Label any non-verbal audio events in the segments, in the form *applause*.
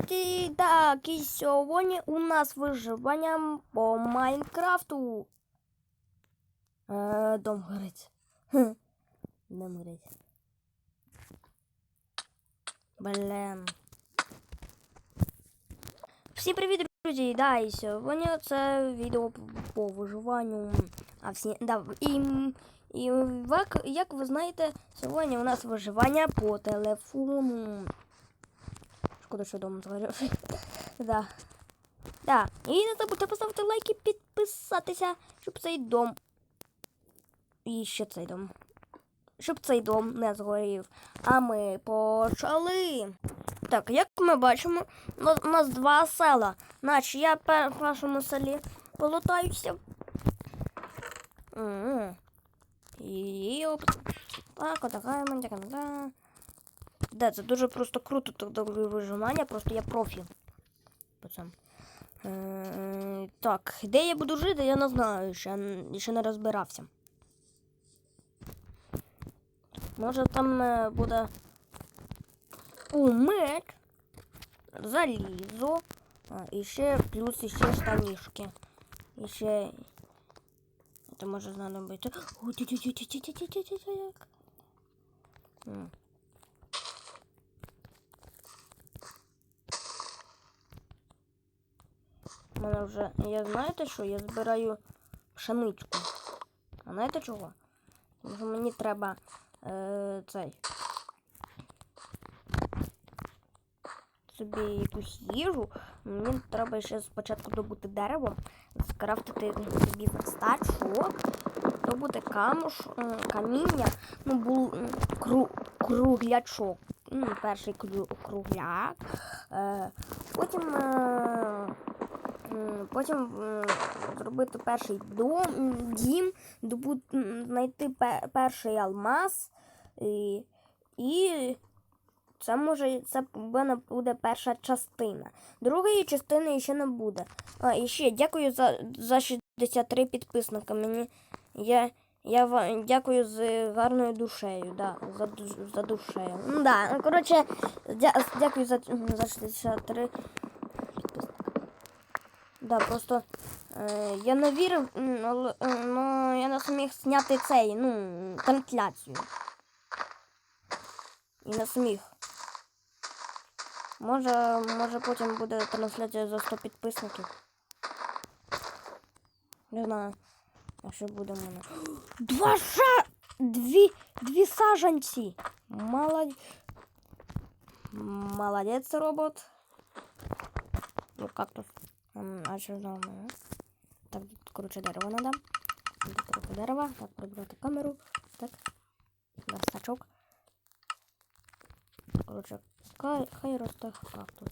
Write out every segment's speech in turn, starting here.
друзі! Так, і у нас виживання по Майнкрафту. Е, дом горить. Хм, Дом горить. Блін. Всім привіт, друзі! Да, і сьогодні це відео по виживанню. А всі, да, і, і як, як ви знаєте, у нас виживання по телефону. Шкода, що дом згорів. да. Да. І не забудьте поставити лайк і підписатися, щоб цей дом. І ще цей дом. Щоб цей дом не згорів. А ми почали. Так, як ми бачимо, у нас- два села. Наче я в першому селі полутаюся. І оп. Так, отака така. Да, це дуже просто круто так вижимання, просто я профі. Цьому. Е, так, де я буду жити, я не знаю, ще, ще не розбирався. Може там е, буде у меч, залізо, а, і ще плюс іще штанішки. І ще. Це може знадобити. Ой, мене вже. Я знаєте що? Я збираю пшеничку. А знаєте чого? Тому що мені треба е, цей. Собі якусь їжу. Мені треба ще спочатку добути дерево, скрафтити собі верстачок, добути камуш, каміння, ну, був кру, круглячок. М, Перший кру- кругляк. Е, потім, е, потім е, зробити перший дом, дім, знайти перший алмаз. І, і це може це буде перша частина. Другої частини ще не буде. А, і ще дякую за, за 63 підписника. Мені я, я дякую з гарною душею. Да, за, за душею. Да, ну, коротше, дя, дякую за, за 63 підписника. Да, просто е, я не вірив, м, але е, ну, я не зміг зняти цей, ну, трансляцію. І не зміг. Може, може потім буде трансляція за 100 підписників. Не знаю. А що буде в мене? Два ша... Дві... Дві сажанці. Молодець. Молодець, робот. Ну, кактус. Он ожидал меня. Так, тут, короче, дерево надо. Тут, короче, дерево. Так, прибрати камеру. Так. Да, стачок. Короче, хай, хай росте кактус.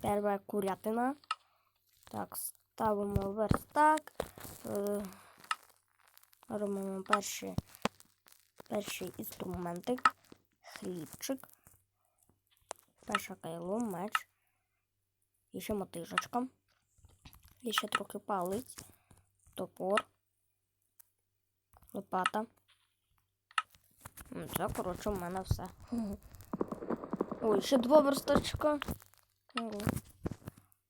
Перша курятина. Так, ставимо верстак. Е, робимо перші перший інструментик. Хлібчик. Перша кайло, меч. І ще мотижечка. І ще трохи палець топор, лопата. Ну, Це, коротше, у мене все. *laughs* Ой, ще два верстачка.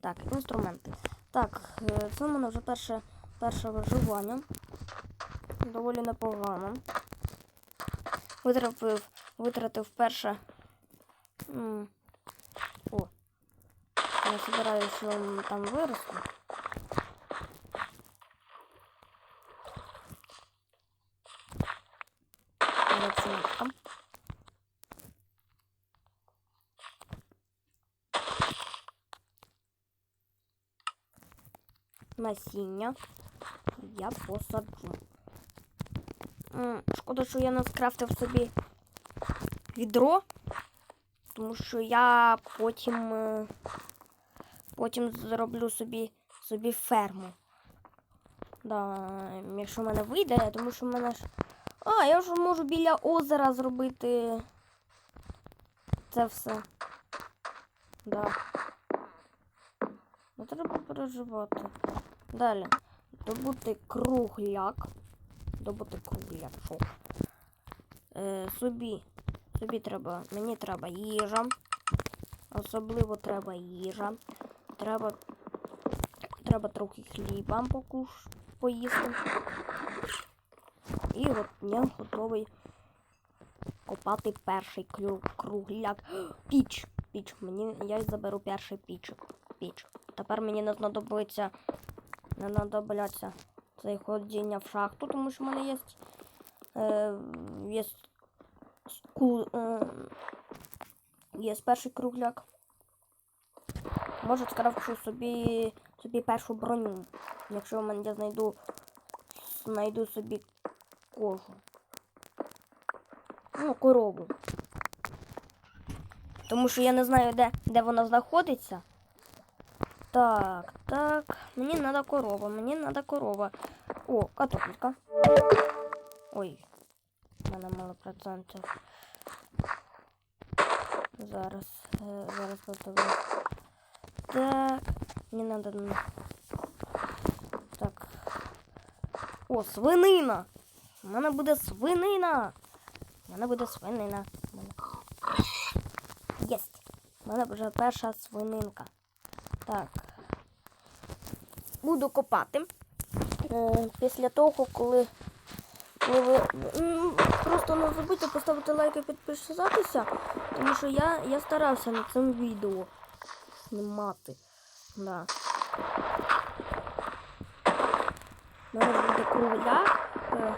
Так, інструменти. Так, е, це в мене вже перше, перше виживання. Доволі непогано. Витратив, витратив перше. О. Я збираюся, що там виросло. Насіння я посаджу. М, Шкода, що я не скрафтив собі відро, тому що я потім, е, потім зроблю собі, собі ферму. Да, якщо в мене вийде, тому що в мене ж а, я вже можу біля озера зробити це все. Да. Не треба переживати. Далі. Добути кругляк. Добути круглячок. Е, собі, собі треба, мені треба їжа. Особливо треба їжа. Треба, треба трохи хліба покуш, поїсти. І от я готовий копати перший крю- кругляк. *gasps* Піч. Піч. Мені я заберу перший пічик. Піч. Тепер мені не знадобиться. Не знадобляться це ходіння в шахту, тому що в мене є. Е, є ку, е, є перший кругляк. Може, скрафчу собі, собі першу броню. Якщо в мене я знайду, знайду собі кожу. Ну, корову. Тому що я не знаю, де, де вона знаходиться. Так, так. Мені треба корова, мені треба корова. О, картопелька. Ой. У мене мало процентів. Зараз. е, Зараз готові. Так. Мені треба. Так. О, свинина! У мене буде свинина! У мене буде свинина. Єсть! У мене вже перша свининка. Так. Буду копати. Е, після того, коли, коли ви просто не забудьте поставити лайк і підписатися, тому що я, я старався над цим відео знімати. Да. У буде кругляк. Е,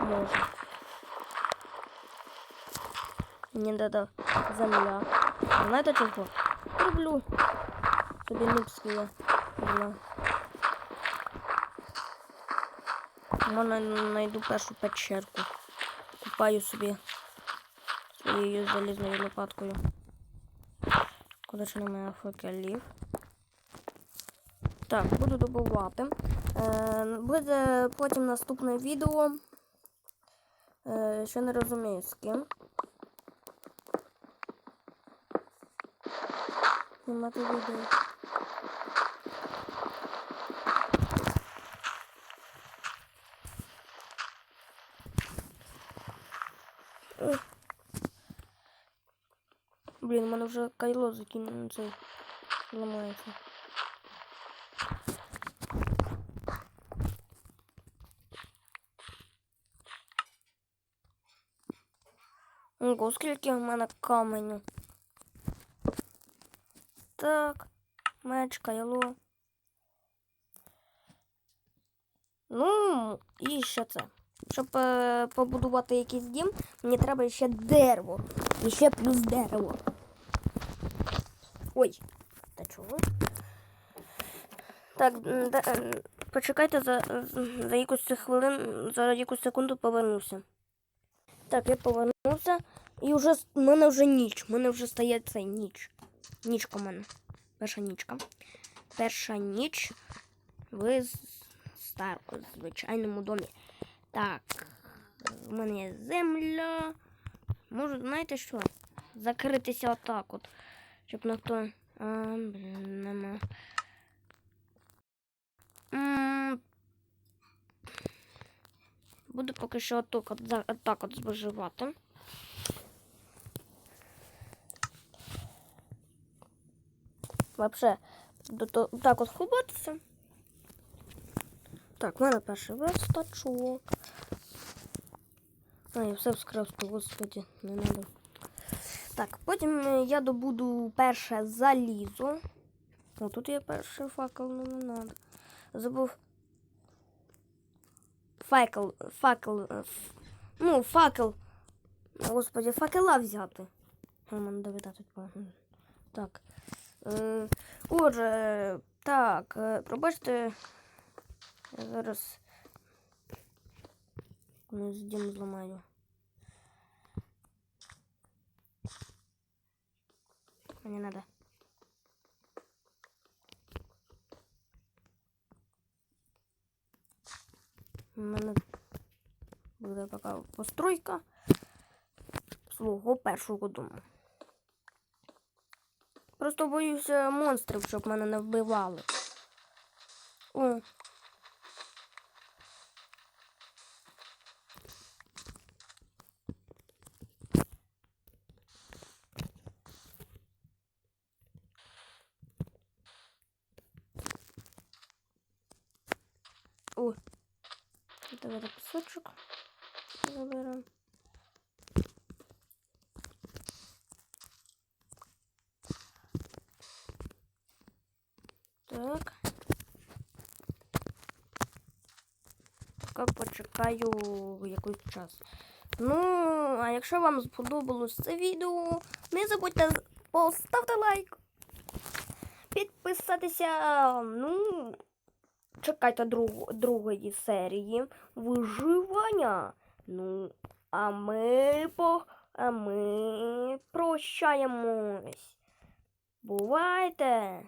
може. Мені треба земля. Знаєте чого? Роблю я. Роблю. Можна знайду першу печерку. Купаю собі своєю залізною лопаткою. Коротше, немає факелів. Так, буду добувати. Е, буде потім наступне відео. Е, ще не розумію з ким. Знімати відео. Блін, у мене вже кайло закинув цей ламається. Ого, скільки в мене каменю. Так, меч, кайло. Ну, ще це. Щоб е, побудувати якийсь дім, мені треба ще дерево. І ще плюс дерево. Ой, та чого? Так, да, почекайте за, за якусь хвилин, за якусь секунду повернуся. Так, я повернувся. І вже в мене вже ніч. В мене вже стає цей ніч. Нічка в мене. Перша нічка. Перша ніч в стар, звичайному домі. Так. У мене є земля. Можу, знаєте що? Закритися отак от. Щоб ніхто. А, блін, нема. Буду поки що отак от, отак от збоживати. Вообще, так от ховатися. Так, в мене перший верстачок. А, я все вскрафту, господи, не надо. Так, потім е, я добуду перше залізо. О, тут є перший факел, ну не надо. Забув. Факел, факел, е, ну, факел. Господи, факела взяти. Мене. Так. Е, отже, так, пробачте. Я зараз не з дім зламаю. Мені надо. У мене буде така постройка свого першого дому. Просто боюся монстрів, щоб мене не вбивали. О. О. Давайте пісочок. Заберемо. Так. Поки почекаю якийсь час. Ну, а якщо вам сподобалось це відео, не забудьте поставити лайк, підписатися. Ну, чекайте друг, другої серії виживання. Ну, а ми по. А ми прощаємось. Бувайте!